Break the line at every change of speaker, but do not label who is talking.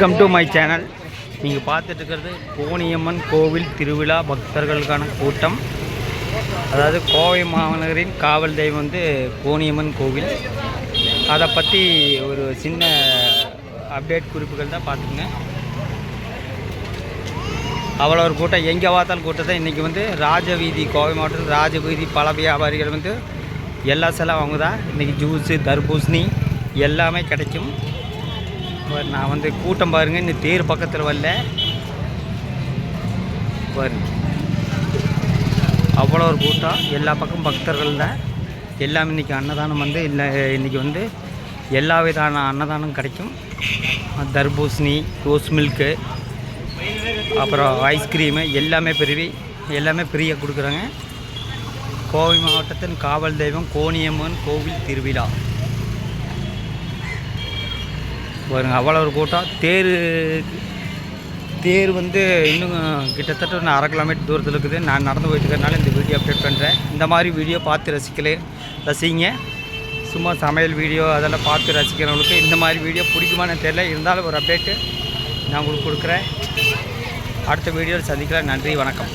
Welcome to my channel நீங்கள் பார்த்துட்டு இருக்கிறது கோணியம்மன் கோவில் திருவிழா பக்தர்களுக்கான கூட்டம். அதாவது கோவை மாநகரின் காவல் தெய்வம் வந்து கோணியம்மன் கோவில். அதை பற்றி ஒரு சின்ன அப்டேட் குறிப்புகள் தான் பார்த்துங்க அவ்வளோ ஒரு கூட்டம். எங்கே பார்த்தாலும் கூட்டத்தை இன்றைக்கி வந்து ராஜவீதி கோவை மாவட்டத்தில் ராஜவீதி பல வியாபாரிகள் வந்து எல்லா செலவும் அவங்க தான் இன்றைக்கி ஜூஸு தர்பூசணி எல்லாமே கிடைக்கும். நான் வந்து கூட்டம் பாருங்கள் இன்னும் தேர் பக்கத்தில் வரல. பாருங்க அவ்வளோ ஒரு கூட்டம். எல்லா பக்கம் பக்தர்கள் தான். எல்லாம் இன்றைக்கி அன்னதானம் வந்து இல்லை இன்றைக்கி வந்து எல்லா விதமான அன்னதானம் கிடைக்கும். தர்பூசணி ரோஸ் மில்க்கு அப்புறம் ஐஸ்கிரீமு எல்லாமே பிரிவி எல்லாமே ஃப்ரீயாக கொடுக்குறாங்க. கோவை மாவட்டத்தின் காவல் தெய்வம் கோணியம்மன் கோவில் திருவிழா. பாருங்க அவ்வளோ ஒரு கூட்டம். தேர் தேர் வந்து இன்னும் கிட்டத்தட்ட ஒரு அரை கிலோமீட்டர் தூரத்தில் இருக்குது. நான் நடந்து போயிட்டு இந்த வீடியோ அப்டேட் பண்ணுறேன் இந்த மாதிரி வீடியோ பார்த்து ரசிக்கலே ரசிங்க. சும்மா சமையல் வீடியோ அதெல்லாம் பார்த்து ரசிக்கிறவங்களுக்கு இந்த மாதிரி வீடியோ பிடிக்குமான்னு தெரியல. இருந்தாலும் ஒரு அப்டேட்டு நான் உங்களுக்கு கொடுக்குறேன். அடுத்த வீடியோவில் சந்திக்கிறேன் நன்றி வணக்கம்.